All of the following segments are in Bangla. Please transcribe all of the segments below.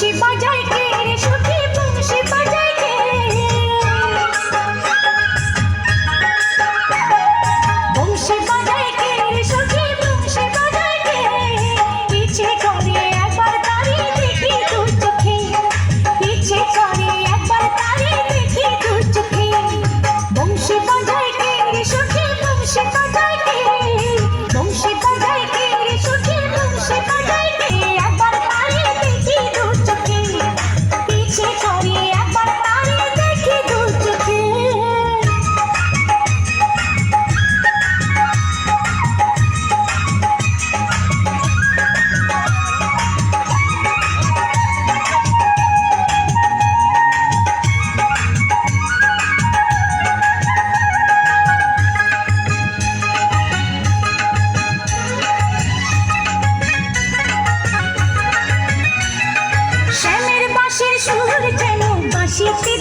she might siete.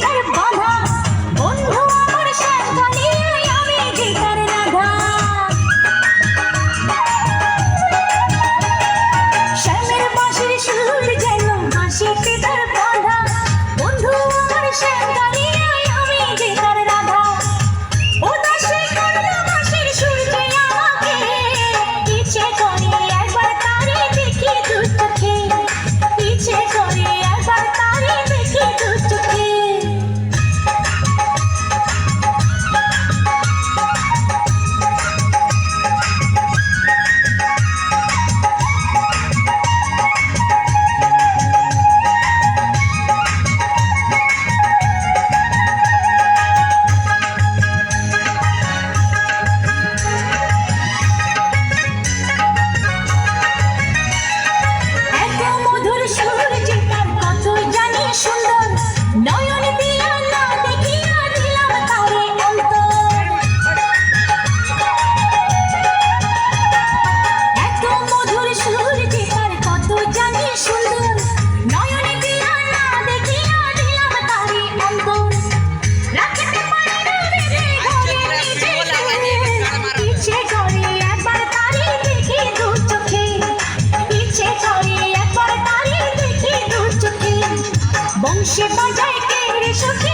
বংশে বাজায় কে রে সখী